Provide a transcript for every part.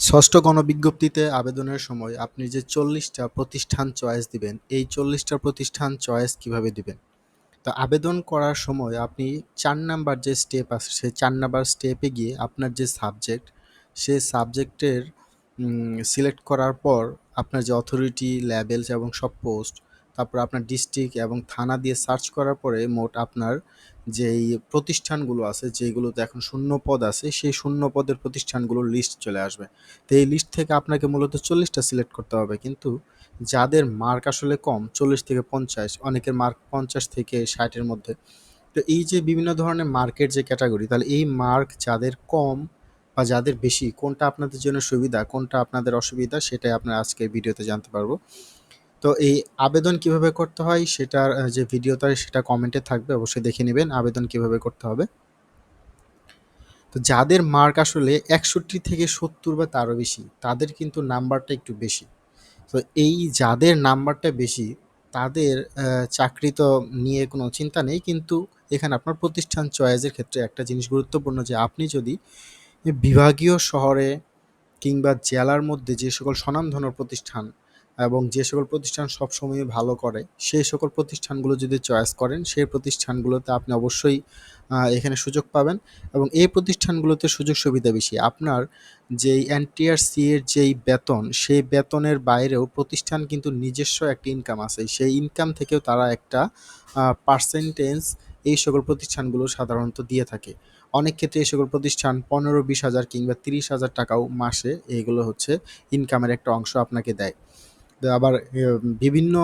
ষষ্ঠ গণবিজ্ঞপ্তিতে আবেদনের সময় আপনি যে চল্লিশটা প্রতিষ্ঠান চয়েস দিবেন, এই চল্লিশটা প্রতিষ্ঠান চয়েস কীভাবে দিবেন? তো আবেদন করার সময় আপনি চার নাম্বার যে স্টেপ আছে, সেই চার নাম্বার স্টেপে গিয়ে আপনার যে সাবজেক্ট সে সাবজেক্টের সিলেক্ট করার পর আপনার যে অথরিটি লেভেলস এবং সব পোস্ট তারপর আপনার ডিস্ট্রিক্ট এবং থানা দিয়ে সার্চ করার পরে মোট আপনার যেই প্রতিষ্ঠানগুলো আছে যেগুলোতে এখন শূন্য পদ আছে, সেই শূন্য পদের প্রতিষ্ঠানগুলোর লিস্ট চলে আসবে। তো এই লিস্ট থেকে আপনাকে মূলত চল্লিশটা সিলেক্ট করতে হবে। কিন্তু যাদের মার্ক আসলে কম, চল্লিশ থেকে পঞ্চাশ, অনেকের মার্ক পঞ্চাশ থেকে ষাটের মধ্যে, তো এই যে বিভিন্ন ধরনের মার্কের যে ক্যাটাগরি তাহলে এই মার্ক যাদের কম বা যাদের বেশি, কোনটা আপনাদের জন্য সুবিধা, কোনটা আপনাদের অসুবিধা, সেটাই আপনার আজকে ভিডিওতে জানতে পারব। তো এই আবেদন কীভাবে করতে হয় সেটার যে ভিডিওটা সেটা কমেন্টে থাকবে, অবশ্যই দেখে নেবেন আবেদন কীভাবে করতে হবে। তো যাদের মার্ক আসলে একষট্টি থেকে সত্তর বা তারও বেশি, তাদের কিন্তু নাম্বারটা একটু বেশি। তো এই যাদের নাম্বারটা বেশি, তাদের চাকরি তো নিয়ে কোনো চিন্তা নেই, কিন্তু এখানে আপনার প্রতিষ্ঠান চয়েসের ক্ষেত্রে একটা জিনিস গুরুত্বপূর্ণ যে আপনি যদি বিভাগীয় শহরে কিংবা জেলার মধ্যে যে সকল স্বনামধন্য প্রতিষ্ঠান এবং যে সকল প্রতিষ্ঠান সবসময় ভালো করে, সেই সকল প্রতিষ্ঠানগুলো যদি চয়েস করেন, সেই প্রতিষ্ঠানগুলোতে আপনি অবশ্যই এখানে সুযোগ পাবেন এবং এই প্রতিষ্ঠানগুলোতে সুযোগ সুবিধা বেশি। আপনার যেই এনটিআরসি এর যেই বেতন, সেই বেতনের বাইরেও প্রতিষ্ঠান কিন্তু নিজস্ব একটা ইনকাম আছে। সেই ইনকাম থেকেও তারা একটা পার্সেন্টেজ এই সকল প্রতিষ্ঠানগুলো সাধারণত দিয়ে থাকে। অনেক ক্ষেত্রে এই সকল প্রতিষ্ঠান পনেরো, বিশ হাজার কিংবা তিরিশ হাজার টাকাও মাসে এগুলো হচ্ছে ইনকামের একটা অংশ আপনাকে দেয়। আবার বিভিন্ন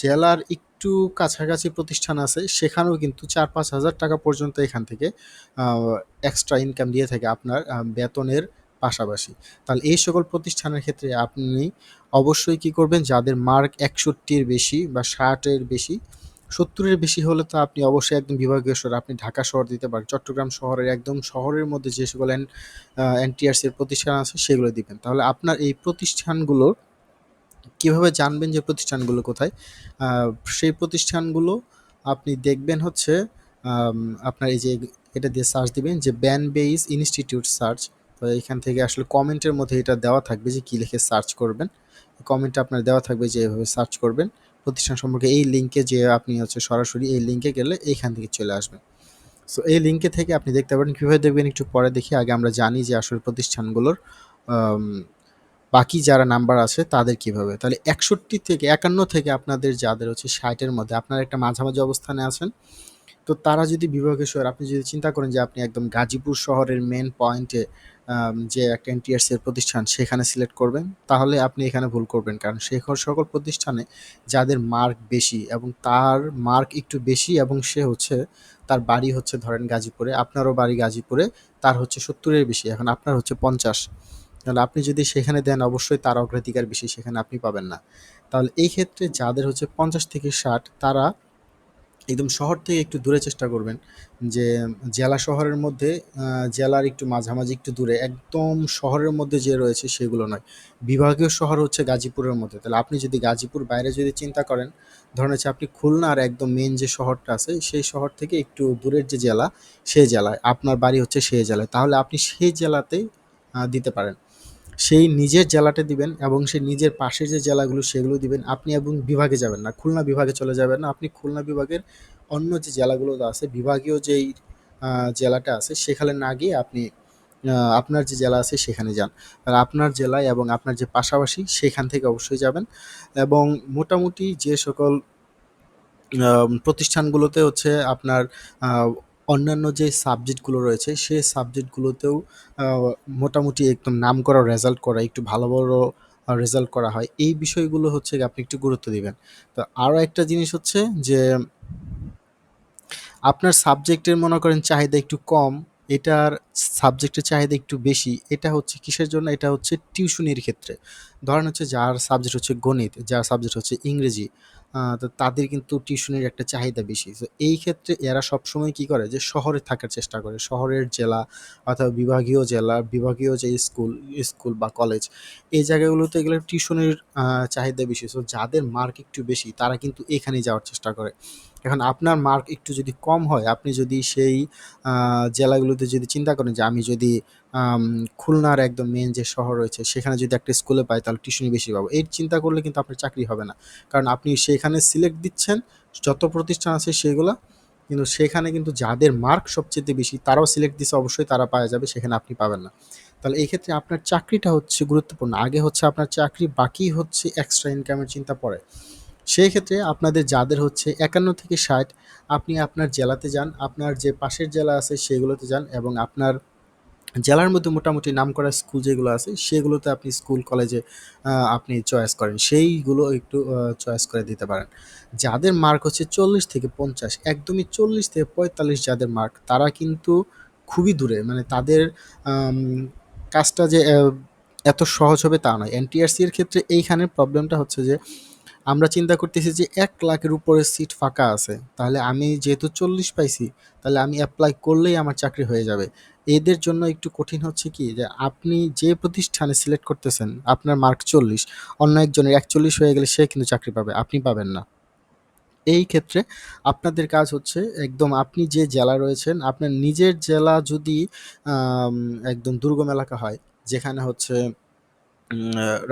জেলার একটু কাছাকাছি প্রতিষ্ঠান আছে, সেখানেও কিন্তু চার পাঁচ হাজার টাকা পর্যন্ত এখান থেকে এক্সট্রা ইনকাম দিয়ে থাকে আপনার বেতনের পাশাপাশি। তাহলে এই সকল প্রতিষ্ঠানের ক্ষেত্রে আপনি অবশ্যই কি করবেন, যাদের মার্ক একষট্টির বেশি বা ষাটের বেশি, সত্তরের বেশি হলে তো আপনি অবশ্যই একদম বিভাগীয় শহর, আপনি ঢাকা শহর দিতে পারেন, চট্টগ্রাম শহরের একদম শহরের মধ্যে যে সকল এনটিআরসির প্রতিষ্ঠান আছে, সেগুলো দিবেন। তাহলে আপনার এই প্রতিষ্ঠানগুলোর কীভাবে জানবেন যে প্রতিষ্ঠানগুলো কোথায়? সেই প্রতিষ্ঠানগুলো আপনি দেখবেন হচ্ছে আপনার এই যে এটা দিয়ে সার্চ দিবেন যে ব্যান বেইস ইনস্টিটিউট সার্চ তো এখান থেকে আসলে কমেন্টের মধ্যে এটা দেওয়া থাকবে যে কী লিখে সার্চ করবেন। কমেন্টে আপনার দেওয়া থাকবে যে এভাবে সার্চ করবেন। প্রতিষ্ঠান সম্পর্কে এই লিঙ্কে যে আপনি হচ্ছে সরাসরি এই লিঙ্কে গেলে এইখান থেকে চলে আসবে। সো এই লিঙ্কে থেকে আপনি দেখতে পারেন। কীভাবে দেখবেন? একটু পরে দেখি। আগে আমরা জানি যে আসলে প্রতিষ্ঠানগুলোর বাকি যারা নাম্বার আছে তাদের কীভাবে? তাহলে একষট্টি থেকে, একান্ন থেকে আপনাদের যাদের হচ্ছে ষাটের মধ্যে, আপনারা একটা মাঝামাঝি অবস্থানে আছেন। তো তারা যদি বিভাগীয় শহর, আপনি যদি চিন্তা করেন যে আপনি একদম গাজীপুর শহরের মেন পয়েন্টে যে একটা এনটিআরসি এর প্রতিষ্ঠান, সেখানে সিলেক্ট করবেন, তাহলে আপনি এখানে ভুল করবেন। কারণ সেই সকল প্রতিষ্ঠানে যাদের মার্ক বেশি এবং তার মার্ক একটু বেশি এবং সে হচ্ছে, তার বাড়ি হচ্ছে ধরেন গাজীপুরে, আপনারও বাড়ি গাজীপুরে, তার হচ্ছে সত্তরের বেশি, এখন আপনার হচ্ছে পঞ্চাশ। তাহলে আপনি যদি সেখানে দেন, অবশ্যই তার অগ্রাধিকার বেশি সেখানে আপনি পাবেন না। তাহলে এই ক্ষেত্রে যাদের হচ্ছে পঞ্চাশ থেকে ষাট, তারা একদম শহর থেকে একটু দূরে চেষ্টা করবেন যে জেলা শহরের মধ্যে জেলার একটু মাঝামাঝি, একটু দূরে, একদম শহরের মধ্যে যে রয়েছে সেগুলো নয়। বিভাগীয় শহর হচ্ছে গাজীপুরের মধ্যে। তাহলে আপনি যদি গাজীপুর বাইরে যদি চিন্তা করেন, ধরেন হচ্ছে আপনি খুলনার একদম মেন যে শহরটা আছে, সেই শহর থেকে একটু দূরের যে জেলা সেই জেলায়, আপনার বাড়ি হচ্ছে সেই জেলায়। তাহলে আপনি সেই জেলাতেই দিতে পারেন। সেই নিজের জেলাটা দিবেন এবং সেই নিজের পাশের যে জেলাগুলো সেগুলো দিবেন, আপনি এবং বিভাগে যাবেন না, খুলনা বিভাগে চলে যাবেন না। আপনি খুলনা বিভাগের অন্য যে জেলাগুলো আছে, বিভাগীয় যেই জেলাটা আছে, সেখানে না গিয়ে আপনি আপনার যে জেলা আছে সেখানে যান। আর আপনার জেলায় এবং আপনার যে পাশাপাশি সেখান থেকে অবশ্যই যাবেন এবং মোটামুটি যে সকল প্রতিষ্ঠানগুলোতে হচ্ছে আপনার অন্যান্য যে সাবজেক্টগুলো রয়েছে সেই সাবজেক্টগুলোতেও মোটামুটি একদম নাম করা রেজাল্ট করা, একটু ভালো বড় রেজাল্ট করা হয়। এই বিষয়গুলো হচ্ছে আপনি একটু গুরুত্ব দিবেন। তো আরও একটা জিনিস হচ্ছে যে, আপনার সাবজেক্টের মনে করেন চাহিদা একটু কম, এটার সাবজেক্টের চাহিদা একটু বেশি, এটা হচ্ছে কিসের জন্য? এটা হচ্ছে টিউশনির ক্ষেত্রে। ধরেন হচ্ছে যার সাবজেক্ট হচ্ছে গণিত, যার সাবজেক্ট হচ্ছে ইংরেজি। তো তাদের কিন্তু টিউশনের একটা চাহিদা বেশি। তো এই ক্ষেত্রে এরা সবসময় কি করে যে শহরে থাকার চেষ্টা করে। শহরের জেলা অথবা বিভাগীয় জেলা, বিভাগীয় যে স্কুল স্কুল বা কলেজ, এই জায়গাগুলোতে এগুলো টিউশনের চাহিদা বেশি। সো যাদের মার্ক একটু বেশি, তারা কিন্তু এখানে যাওয়ার চেষ্টা করে। এখন আপনার মার্ক একটু যদি কম হয়, আপনি যদি সেই জেলাগুলোতে যদি চিন্তা করেন যে আমি যদি খুলনার একদম মেন যে শহর রয়েছে সেখানে যদি একটা স্কুলে পাই তাহলে টিউশনি বেশি পাবো। এই চিন্তা করলে কিন্তু আপনার চাকরি হবে না। কারণ আপনি সেখানে সিলেক্ট দিচ্ছেন যত প্রতিষ্ঠান আছে সেগুলা, কিন্তু সেখানে কিন্তু যাদের মার্ক সবচেয়ে বেশি তারাও সিলেক্ট দিছে অবশ্যই তারা পাওয়া যাবে, সেখানে আপনি পাবেন না। তাহলে এই ক্ষেত্রে আপনার চাকরিটা হচ্ছে গুরুত্বপূর্ণ। আগে হচ্ছে আপনার চাকরি, বাকি হচ্ছে এক্সট্রা ইনকামের চিন্তা পড়ে সেই ক্ষেত্রে আপনাদের যাদের হচ্ছে ৫১ থেকে ৬০ আপনি আপনার জেলাতে যান, আপনার যে পাশের জেলা আছে সেগুলোতে যান এবং আপনার জেলার মধ্যে মোটামুটি নাম করা স্কুল যেগুলো আছে, সেগুলোতে আপনি স্কুল, কলেজে আপনি চয়েস করেন। সেইগুলো একটু চয়েস করে দিতে পারেন। যাদের মার্ক হচ্ছে ৪০ থেকে ৫০ একদমই ৪০ থেকে ৪৫ যাদের মার্ক, তারা কিন্তু খুবই দূরে। মানে তাদের কাজটা যে এত সহজ হবে তা নয়। এনটিআরসি এর ক্ষেত্রে এইখানে প্রবলেমটা হচ্ছে যে আমরা চিন্তা করতেছি যে এক লাখের উপরে সিট ফাঁকা আছে। তাহলে আমি যেহেতু ৪০ পাইছি, তাহলে আমি অ্যাপ্লাই করলেই আমার চাকরি হয়ে যাবে। এদের জন্য একটু কঠিন হচ্ছে কি যে আপনি যে প্রতিষ্ঠানে সিলেক্ট করতেছেন, আপনার মার্ক ৪০, অন্য একজনের ৪১ হয়ে গেলে সে কিন্তু চাকরি পাবে, আপনি পাবেন না। এই ক্ষেত্রে আপনাদের কাজ হচ্ছে একদম আপনি যে জেলা রয়েছেন, আপনার নিজের জেলা যদি একদম দুর্গম এলাকা হয়, যেখানে হচ্ছে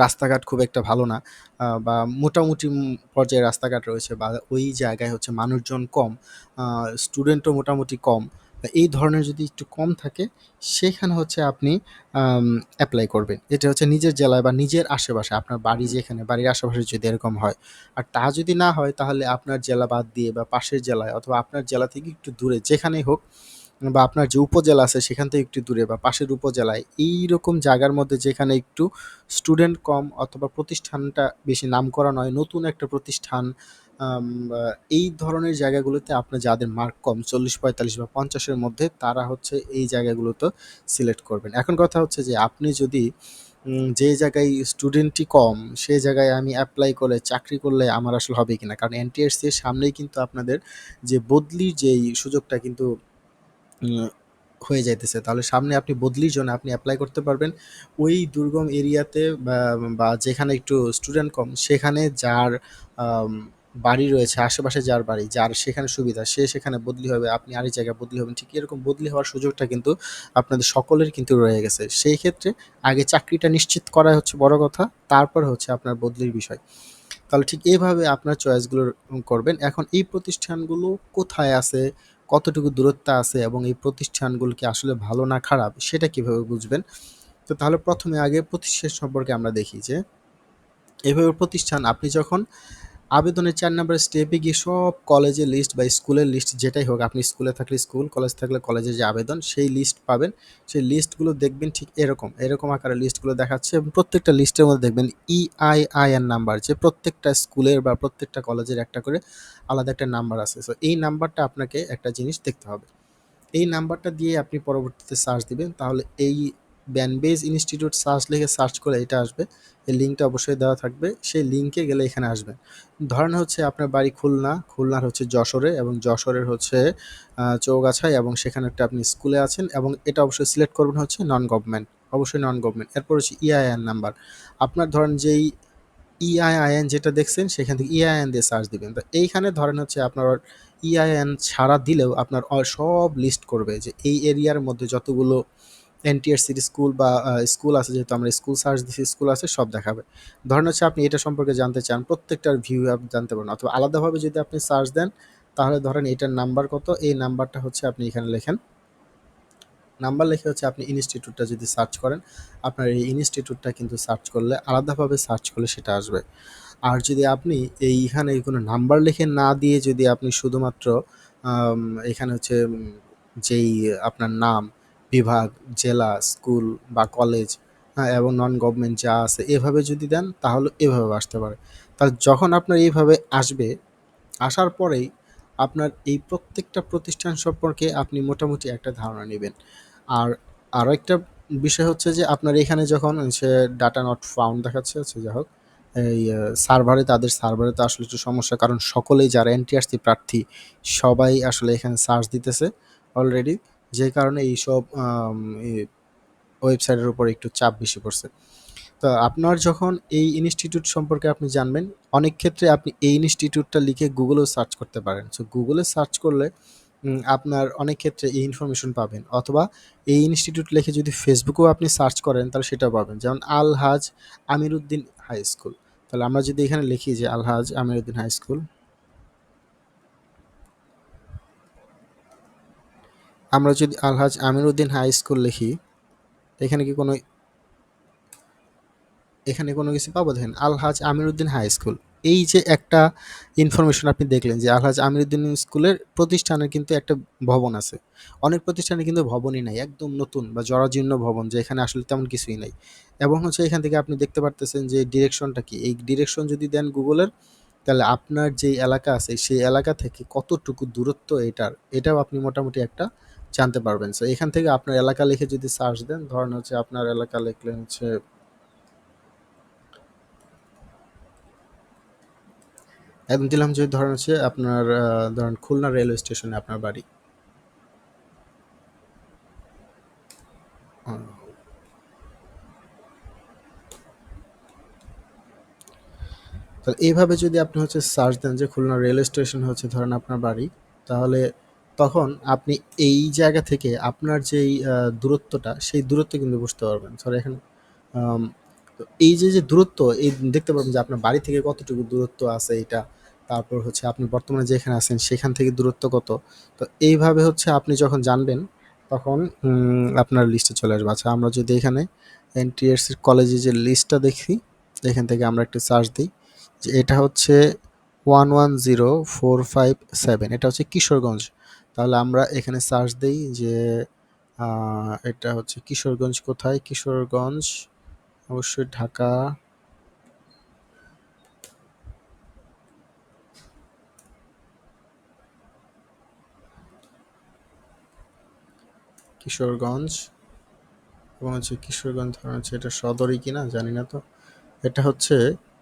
রাস্তাঘাট খুব একটা ভালো না বা মোটামুটি পর্যায়ে রাস্তাঘাট রয়েছে বা ওই জায়গায় হচ্ছে মানুষজন কম, স্টুডেন্টও মোটামুটি কম। এই ধরনের যদি একটু কম থাকে, সেখানে হচ্ছে আপনি অ্যাপ্লাই করবেন। এটা হচ্ছে নিজের জেলায় বা নিজের আশেপাশে, আপনার বাড়ি যেখানে, বাড়ির আশেপাশে যদি এরকম হয়। আর তা যদি না হয় তাহলে আপনার জেলা বাদ দিয়ে বা পাশের জেলায় অথবা আপনার জেলা থেকে একটু দূরে যেখানেই হোক বা আপনার যে উপজেলা আছে সেখান থেকে একটু দূরে বা পাশের উপজেলায় এই রকম জায়গার মধ্যে যেখানে একটু স্টুডেন্ট কম অথবা প্রতিষ্ঠানটা বেশি নাম করা নয়, নতুন একটা প্রতিষ্ঠান এই ধরনের জায়গাগুলোতে আপনার যাদের মার্ক কম ৪০, ৪৫ বা পঞ্চাশের মধ্যে তারা হচ্ছে এই জায়গাগুলোতে সিলেক্ট করবেন। এখন কথা হচ্ছে যে আপনি যদি যে জায়গায় স্টুডেন্টই কম, সে জায়গায় আমি অ্যাপ্লাই করে চাকরি করলে আমার আসলে হবে কিনা? কারণ এনটিআরসি এর সামনেই কিন্তু আপনাদের যে বদলির যেই সুযোগটা কিন্তু হয়ে যাইতেছে। তাহলে সামনে আপনি বদলির জন্য আপনি অ্যাপ্লাই করতে পারবেন। ওই দুর্গম এরিয়াতে বা যেখানে একটু স্টুডেন্ট কম সেখানে যার বাড়ি রয়েছে, আশেপাশে যার বাড়ি, যার সেখানে সুবিধা সে সেখানে বদলি হবে, আপনি আরেক জায়গায় বদলি হবেন। ঠিক এরকম বদলি হওয়ার সুযোগটা কিন্তু আপনাদের সকলের কিন্তু রয়ে গেছে। সেই ক্ষেত্রে আগে চাকরিটা নিশ্চিত করাই হচ্ছে বড় কথা, তারপর হচ্ছে আপনার বদলির বিষয়। তাহলে ঠিক এভাবে আপনার চয়েসগুলো করবেন। এখন এই প্রতিষ্ঠানগুলো কোথায় আছে, কতটুকু দূরত্ব আছে এবং এই প্রতিষ্ঠানগুলো কি আসলে ভালো না খারাপ, সেটা কীভাবে বুঝবেন? তো তাহলে প্রথমে আগে প্রতিষ্ঠান সম্পর্কে আমরা দেখি যে, এভাবে প্রতিষ্ঠান আপনি যখন আবেদনের চার নাম্বার স্টেপে গিয়ে সব কলেজের লিস্ট বা স্কুলের লিস্ট যেটাই হোক, আপনি স্কুলে থাকলে স্কুল, কলেজ থাকলে কলেজের যে আবেদন সেই লিস্ট পাবেন। সেই লিস্টগুলো দেখবেন ঠিক এরকম, এরকম আকারে লিস্টগুলো দেখাচ্ছে এবং প্রত্যেকটা লিস্টের মধ্যে দেখবেন ইআইআইএন নাম্বার যে প্রত্যেকটা স্কুলের বা প্রত্যেকটা কলেজের একটা করে আলাদা একটা নাম্বার আছে। সো এই নাম্বারটা আপনাকে একটা জিনিস দেখতে হবে। এই নাম্বারটা দিয়ে আপনি পরবর্তীতে সার্চ দিবেন। তাহলে এই ব্যানবেজ ইনস্টিটিউট সার্চ লিখে সার্চ করে এটা আসবে। এই লিঙ্কটা অবশ্যই দেওয়া থাকবে। সেই লিঙ্কে গেলে এখানে আসবেন। ধরেন হচ্ছে আপনার বাড়ি খুলনা, খুলনার হচ্ছে যশোরে এবং যশোরের হচ্ছে চৌগাছায় এবং সেখানে একটা আপনি স্কুলে আছেন এবং এটা অবশ্যই সিলেক্ট করবেন হচ্ছে নন গভর্নমেন্ট, অবশ্যই নন গভর্নমেন্ট। এরপর হচ্ছে ইআইএন নাম্বার। আপনার ধরেন যেই ইআইআইএন যেটা দেখছেন সেখান থেকে ইআইএন দিয়ে সার্চ দিবেন। তো এইখানে ধরেন হচ্ছে আপনার ইআইএন ছাড়া দিলেও আপনার সব লিস্ট করবে যে এই এরিয়ার মধ্যে যতগুলো এনটিআরসির স্কুল বা স্কুল আছে যেহেতু আমরা স্কুল সার্চ দিছি স্কুল আছে সব দেখাবে। ধরেন হচ্ছে আপনি এটা সম্পর্কে জানতে চান, প্রত্যেকটার ভিউ আপনি জানতে পারেন অথবা আলাদাভাবে যদি আপনি সার্চ দেন তাহলে ধরেন এটার নাম্বার কত, এই নাম্বারটা হচ্ছে আপনি এখানে লেখেন। নাম্বার লিখে হচ্ছে আপনি ইনস্টিটিউটটা যদি সার্চ করেন, আপনার এই ইনস্টিটিউটটা কিন্তু সার্চ করলে আলাদাভাবে সার্চ করলে সেটা আসবে। আর যদি আপনি এইখানে কোনো নাম্বার লিখে না দিয়ে যদি আপনি শুধুমাত্র এখানে হচ্ছে যেই আপনার নাম, বিভাগ, জেলা, স্কুল বা কলেজ হ্যাঁ, এবং নন গভর্নমেন্ট যা আছে এভাবে যদি দেন তাহলে এভাবে আসতে পারে। তাহলে যখন আপনার এইভাবে আসবে, আসার পরেই আপনার এই প্রত্যেকটা প্রতিষ্ঠান সম্পর্কে আপনি মোটামুটি একটা ধারণা নেবেন আর আরও একটা বিষয় হচ্ছে যে আপনার এখানে যখন সে ডাটা নট ফাউন্ড দেখাচ্ছে হচ্ছে যাই হোক, এই সার্ভারে তাদের সার্ভারে তো আসলে একটু সমস্যা কারণ সকলেই যারা এনটিআরসি প্রার্থী সবাই আসলে এখানে সার্চ দিতেছে অলরেডি। যে কারণে এইসব ওয়েবসাইটের উপর একটু চাপ বেশি পড়ছে। তো আপনার যখন এই ইনস্টিটিউট সম্পর্কে আপনি জানবেন, অনেক ক্ষেত্রে আপনি এই ইনস্টিটিউটটা লিখে গুগলেও সার্চ করতে পারেন। সো গুগলে সার্চ করলে আপনার অনেক ক্ষেত্রে এই ইনফরমেশন পাবেন অথবা এই ইনস্টিটিউট লিখে যদি ফেসবুকেও আপনি সার্চ করেন তাহলে সেটাও পাবেন যেমন আলহাজ আমিরুদ্দিন হাই স্কুল তাহলে আমরা যদি এখানে লিখি যে আলহাজ আমিরুদ্দিন হাই স্কুল আমরা যদি আলহাজ আমিরুদ্দিন হাই স্কুল লিখি, এখানে কি কোনো এখানে কোনো কিছু পাবো দেখেন? Alhaj Amiruddin high school. এই যে একটা ইনফরমেশন আপনি দেখলেন যে আলহাজ আমিরুদ্দিন স্কুলের প্রতিষ্ঠানের কিন্তু একটা ভবন আছে। অনেক প্রতিষ্ঠানে কিন্তু ভবনই নাই, একদম নতুন বা জরাজীর্ণ ভবন যে এখানে আসলে তেমন কিছুই নাই। এবং হচ্ছে এখান থেকে আপনি দেখতে পারতেছেন যে ডিরেকশনটা কি? এই ডিরেকশন যদি দেন গুগলের তাহলে আপনার যেই এলাকা আছে, সেই এলাকা থেকে কতটুকু দূরত্ব এটার, এটাও আপনি মোটামুটি একটা জানতে পারবেন। সো এখান থেকে আপনার এলাকা লিখে যদি সার্চ দেন ধরেন হচ্ছে আপনার এলাকা লিখলেন হচ্ছে একদম দিলাম যে ধরেন হচ্ছে আপনার ধরেন খুলনা রেলওয়ে স্টেশনে আপনার বাড়ি। আহ, তো এইভাবে যদি আপনি হচ্ছে সার্চ দেন যে খুলনা রেলওয়ে স্টেশন হচ্ছে ধরেন আপনার বাড়ি তাহলে তখন আপনি এই জায়গা থেকে আপনার যেই দূরত্বটা, সেই দূরত্ব কিন্তু বুঝতে পারবেন। সরি এখন এই যে যে দূরত্ব, এই দেখতে পারবেন যে আপনার বাড়ি থেকে কতটুকু দূরত্ব আছে এটা। তারপর হচ্ছে আপনি বর্তমানে যেখানে আছেন, সেখান থেকে দূরত্ব কত। তো এইভাবে হচ্ছে আপনি যখন জানবেন, তখন আপনার লিস্টে চলে আসবে। আচ্ছা আমরা যদি এখানে এনটিএস কলেজে যে লিস্টটা দেখি, এখান থেকে আমরা একটু সার্চ দিই, যে এটা হচ্ছে one one zero four five seven এটা হচ্ছে কিশোরগঞ্জ। তাহলে আমরা এখানে সার্চ দিই যে এটা হচ্ছে কিশোরগঞ্জ কোথায়? কিশোরগঞ্জ, অবশ্যই ঢাকা। কিশোরগঞ্জ, এবং হচ্ছে কিশোরগঞ্জ হচ্ছে এটা সদরই কিনা, জানি না তো। এটা হচ্ছে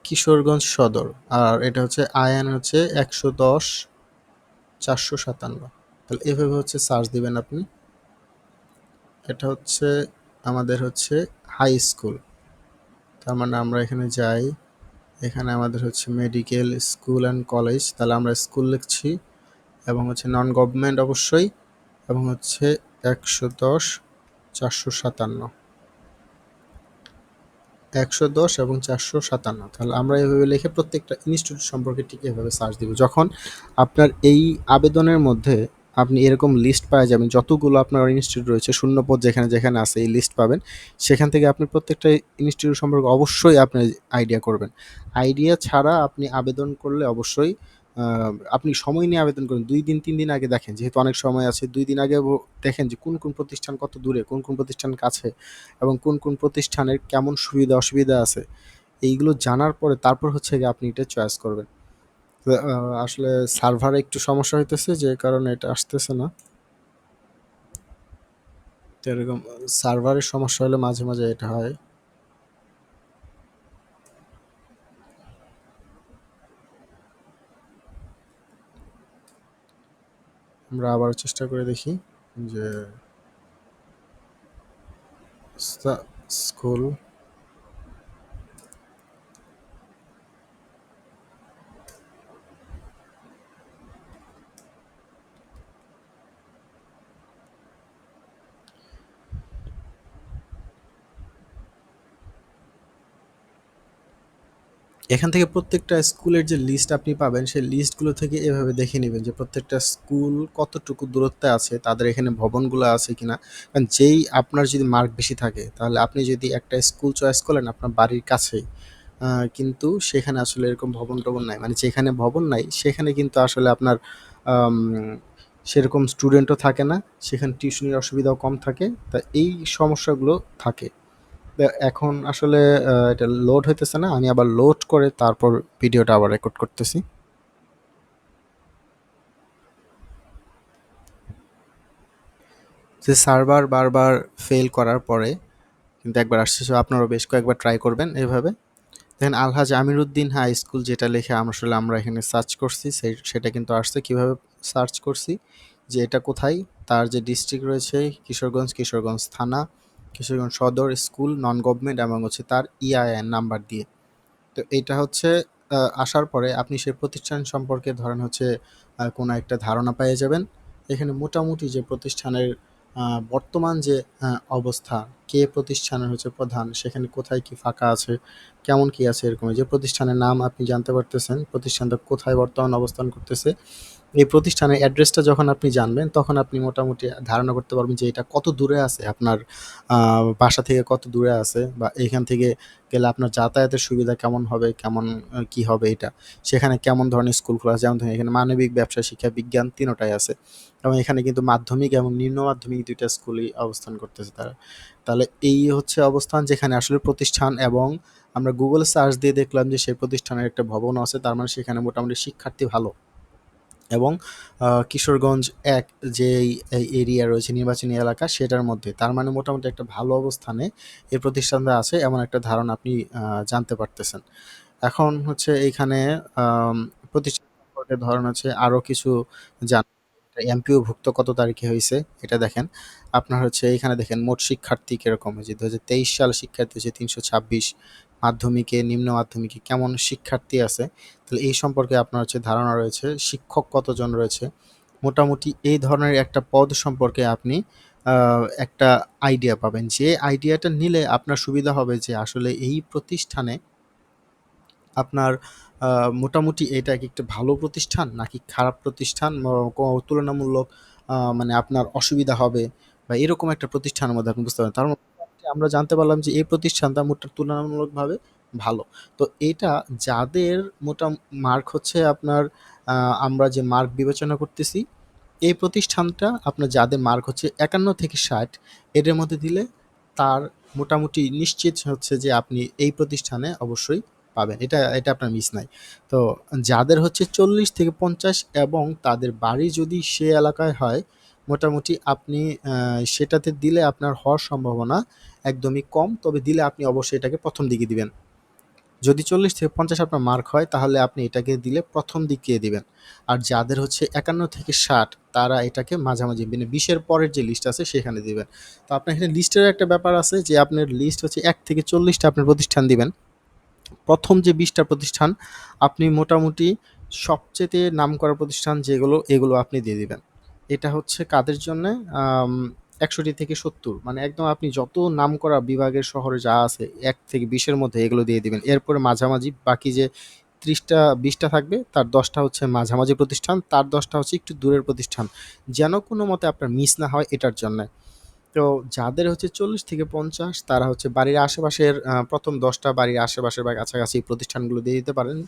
কিশোরগঞ্জ সদর, আর এটা হচ্ছে আয়ান হচ্ছে একশো দশ, চারশো সাতান্ন। তাহলে এভাবে হচ্ছে সার্চ দিবেন আপনি। এটা হচ্ছে আমাদের হচ্ছে হাই স্কুল তার মানে আমরা এখানে যাই, এখানে আমাদের হচ্ছে মেডিকেল স্কুল অ্যান্ড কলেজ তাহলে আমরা স্কুল লিখছি এবং হচ্ছে নন গভর্নমেন্ট অবশ্যই এবং হচ্ছে একশো দশ, চারশো সাতান্ন। একশো দশ এবং চারশো সাতান্ন। তাহলে আমরা এভাবে লিখে প্রত্যেকটা ইনস্টিটিউট সম্পর্কে ঠিক এভাবে সার্চ দিব। যখন আপনার এই আবেদনের মধ্যে আপনি এরকম লিস্ট পাওয়া যাবেন যতগুলো আপনার ইনস্টিটিউট রয়েছে শূন্যপদ যেখানে যেখানে আছে, এই লিস্ট পাবেন। সেখান থেকে আপনি প্রত্যেকটা ইনস্টিটিউট সম্পর্কে অবশ্যই আপনি আইডিয়া করবেন। আইডিয়া ছাড়া আপনি আবেদন করলে অবশ্যই আপনি সময় নিয়ে আবেদন করুন। দুই দিন, তিন দিন আগে দেখেন। যেহেতু অনেক সময় আছে, দুই দিন আগে দেখেন যে কোন কোন প্রতিষ্ঠান কত দূরে, কোন কোন প্রতিষ্ঠান কাছে এবং কোন কোন প্রতিষ্ঠানের কেমন সুবিধা, অসুবিধা আছে। এইগুলো জানার পরে তারপর হচ্ছে গিয়ে আপনি এটা চয়েস করবেন। আসলে সার্ভারে একটু সমস্যা হইতেছে, যে কারণে এটা আসতেছে না। এরকম সার্ভারের সমস্যা হলে মাঝে মাঝে এটা হয়। আমরা আবার চেষ্টা করে দেখি যে স্কুল এখান থেকে প্রত্যেকটা স্কুলের যে লিস্ট আপনি পাবেন, সেই লিস্টগুলো থেকে এভাবে দেখে নেবেন যে প্রত্যেকটা স্কুল কতটুকু দূরত্বে আছে, তাদের এখানে ভবনগুলো আছে কিনা। কারণ যেই আপনার যদি মার্ক বেশি থাকে, তাহলে আপনি যদি একটা স্কুল চয়েস করলেন আপনার বাড়ির কাছেই কিন্তু সেখানে আসলে এরকম ভবন টবন নাই। মানে যেখানে ভবন নাই, সেখানে কিন্তু আসলে আপনার সেরকম স্টুডেন্টও থাকে না, সেখানে টিউশনির অসুবিধাও কম থাকে। তা এই সমস্যাগুলো থাকে। এখন আসলে এটা লোড হইতেছে না, আমি আবার লোড করে তারপর ভিডিওটা আবার রেকর্ড করতেছি। যে সার্ভার বারবার ফেল করার পরে, কিন্তু একবার আসছে আপনারাও বেশ কয়েকবার ট্রাই করবেন এইভাবে দেখেন আলহাজ আমিরুদ্দিন হাই স্কুল যেটা লিখে আসলে, আমরা এখানে সার্চ করছি সেটা কিন্তু আসছে। কীভাবে সার্চ করছি? যে এটা কোথায়? তার যে ডিস্ট্রিক্ট রয়েছে, কিশোরগঞ্জ কিশোরগঞ্জ থানা। কিশোরগঞ্জ সদর স্কুল নন গভর্নমেন্ট এবং হচ্ছে তার ইআইএন নাম্বার দিয়ে। তো এটা হচ্ছে আসার পরে আপনি সেই প্রতিষ্ঠান সম্পর্কে ধরেন হচ্ছে কোনো একটা ধারণা পেয়ে যাবেন। এখানে মোটামুটি যে প্রতিষ্ঠানের বর্তমান যে অবস্থা, কে প্রতিষ্ঠানের হচ্ছে প্রধান, সেখানে কোথায় কি ফাঁকা আছে, কেমন কি আছে এরকম যে প্রতিষ্ঠানের নাম আপনি জানতে পারতেছেন, প্রতিষ্ঠানটা কোথায় বর্তমান অবস্থান করতেছে। এই প্রতিষ্ঠানের অ্যাড্রেসটা যখন আপনি জানবেন, তখন আপনি মোটামুটি ধারণা করতে পারবেন যে এটা কত দূরে আছে, আপনার বাসা থেকে কত দূরে আছে বা এখান থেকে গেলে আপনার যাতায়াতের সুবিধা কেমন হবে, কেমন কি হবে এটা, সেখানে কেমন ধরনের স্কুল খোলা যেমন ধরুন এখানে মানবিক, ব্যবসা, শিক্ষা, বিজ্ঞান তিনোটাই আছে এবং এখানে কিন্তু মাধ্যমিক এবং নিম্ন মাধ্যমিক দুইটা স্কুলই অবস্থান করতেছে তারা। তাহলে এই হচ্ছে অবস্থান যেখানে আসলে প্রতিষ্ঠান এবং আমরা গুগল সার্চ দিয়ে দেখলাম যে সেই প্রতিষ্ঠানের একটা ভবন আছে, তার মানে সেখানে মোটামুটি শিক্ষার্থী ভালো। এবং কিশোরগঞ্জ এক যে এরিয়া রয়েছে নির্বাচনী এলাকা সেটার মধ্যে, তার মানে মোটামুটি একটা ভালো অবস্থানে এই প্রতিষ্ঠানটা আছে এমন একটা ধারণা আপনি জানতে পারতেছেন। এখন হচ্ছে এইখানে প্রতিষ্ঠান ধরেন হচ্ছে আরও কিছু জান এমপিও ভুক্ত কত তারিখে হয়েছে এটা দেখেন। আপনার হচ্ছে এখানে দেখেন মোট শিক্ষার্থী কীরকম? হয়েছে দু হাজার তেইশ সাল শিক্ষার্থী হচ্ছে তিনশো ছাব্বিশ মাধ্যমিকে, নিম্ন মাধ্যমিকে কেমন শিক্ষার্থী আছে? তাহলে এই সম্পর্কে আপনার হচ্ছে ধারণা রয়েছে। শিক্ষক কতজন রয়েছে? মোটামুটি এই ধরনের একটা পদ সম্পর্কে আপনি একটা আইডিয়া পাবেন। যে আইডিয়াটা নিলে আপনার সুবিধা হবে যে আসলে এই প্রতিষ্ঠানে আপনার মোটামুটি এটা কি একটা ভালো প্রতিষ্ঠান নাকি খারাপ প্রতিষ্ঠান তুলনামূলক মানে আপনার অসুবিধা হবে বা এরকম একটা প্রতিষ্ঠানের মধ্যে আপনি বুঝতে পারেন তার আমরা জানতে পারলাম যে এই প্রতিষ্ঠানটা মোটা তুলনামূলকভাবে ভালো। তো এটা যাদের মোটা মার্ক হচ্ছে আপনার আমরা যে মার্ক বিবেচনা করতেছি, এই প্রতিষ্ঠানটা আপনার যাদের মার্ক হচ্ছে একান্ন থেকে ষাট, এদের মধ্যে দিলে তার মোটামুটি নিশ্চিত হচ্ছে যে আপনি এই প্রতিষ্ঠানে অবশ্যই পাবেন। এটা এটা আপনার মিস নাই। তো যাদের হচ্ছে চল্লিশ থেকে পঞ্চাশ এবং তাদের বাড়ি যদি সে এলাকায় হয়, মোটামুটি আপনি সেটাতে দিলে আপনার হওয়ার সম্ভাবনা একদমই কম, তবে দিলে আপনি অবশ্যই এটাকে প্রথম দিকে দিবেন। যদি চল্লিশ থেকে পঞ্চাশ আপনার মার্ক হয়, তাহলে আপনি এটাকে দিলে প্রথম দিকে দিবেন। আর যাদের হচ্ছে একান্ন থেকে ষাট, তারা এটাকে মাঝামাঝি মানে বিশের পরের যে লিস্ট আছে, সেখানে দিবেন। তো আপনার এখানে লিস্টের একটা ব্যাপার আছে যে, আপনার লিস্ট হচ্ছে এক থেকে চল্লিশটা আপনার প্রতিষ্ঠান দিবেন। প্রথম যে বিশটা প্রতিষ্ঠান, আপনি মোটামুটি সবচেয়ে নামকরা প্রতিষ্ঠান যেগুলো, এগুলো আপনি দিয়ে দিবেন। এটা হচ্ছে কাদের জন্য? একষট্টি থেকে সত্তর। মানে একদম আপনি যত নামকরা বিভাগের শহরে যা আছে, এক থেকে বিশের মধ্যে এগুলো দিয়ে দিবেন। এরপরে মাঝামাঝি বাকি যে ত্রিশটা, বিশটা থাকবে, তার দশটা হচ্ছে মাঝামাঝি প্রতিষ্ঠান, তার দশটা হচ্ছে একটু দূরের প্রতিষ্ঠান। যেন কোনো মতে আপনার মিস না হয় এটার জন্য। তো যাদের হচ্ছে চল্লিশ থেকে পঞ্চাশ, তারা হচ্ছে বাড়ির আশেপাশের প্রথম দশটা বাড়ির আশেপাশের বা কাছাকাছি প্রতিষ্ঠানগুলো দিয়ে দিতে পারেন।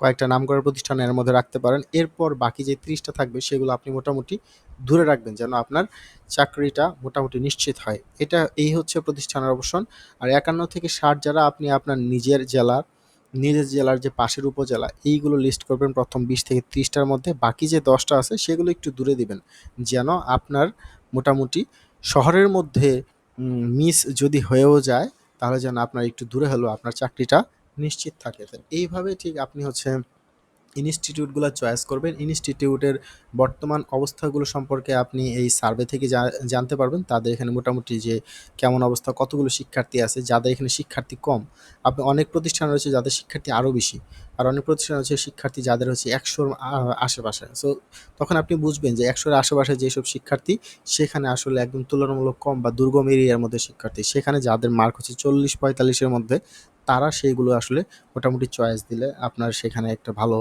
কয়েকটা নামকরা প্রতিষ্ঠান এর মধ্যে রাখতে পারেন। এরপর বাকি যে ত্রিশটা থাকবে, সেগুলো আপনি মোটামুটি দূরে রাখবেন যেন আপনার চাকরিটা মোটামুটি নিশ্চিত হয়। এটা, এই হচ্ছে প্রতিষ্ঠানের অবসান। আর একান্ন থেকে ষাট যারা আপনি আপনার নিজের জেলার নিজের জেলার যে পাশের উপজেলা, এইগুলো লিস্ট করবেন প্রথম বিশ থেকে ত্রিশটার মধ্যে। বাকি যে দশটা আছে, সেগুলো একটু দূরে দিবেন। যেন আপনার মোটামুটি শহরের মধ্যে মিস যদি হয়েও যায়, তাহলে যেন আপনার একটু দূরে হলেও আপনার চাকরিটা নিশ্চিত থাকে। এইভাবে ঠিক আপনি হচ্ছে ইনস্টিটিউটগুলো চয়েস করবেন। ইনস্টিটিউটের বর্তমান অবস্থাগুলো সম্পর্কে আপনি এই সার্ভে থেকে জানতে পারবেন। তাদের এখানে মোটামুটি যে কেমন অবস্থা, কতগুলো শিক্ষার্থী আছে, যাদের এখানে শিক্ষার্থী কম। আপনি অনেক প্রতিষ্ঠান রয়েছে যাদের শিক্ষার্থী আরও বেশি। আর অনেক প্রতিষ্ঠান রয়েছে শিক্ষার্থী যাদের হচ্ছে একশোর আশেপাশে। সো তখন আপনি বুঝবেন যে একশোর আশেপাশে যেসব শিক্ষার্থী, সেখানে আসলে একদম তুলনামূলক কম বা দুর্গম এরিয়ার মধ্যে শিক্ষার্থী। সেখানে যাদের মার্ক হচ্ছে চল্লিশ, পঁয়তাল্লিশের মধ্যে তারা সেইগুলো আসলে মোটামুটি চয়েস দিলে আপনার সেখানে একটা ভালো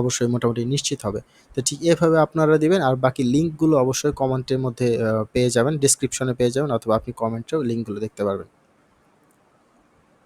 অবশ্যই মোটামুটি নিশ্চিত হবে। তো ঠিক এভাবে আপনারা দিবেন আর বাকি লিঙ্কগুলো অবশ্যই কমেন্টের মধ্যে পেয়ে যাবেন ডিসক্রিপশনে পেয়ে যাবেন অথবা আপনি কমেন্টেও লিঙ্কগুলো দেখতে পারবেন।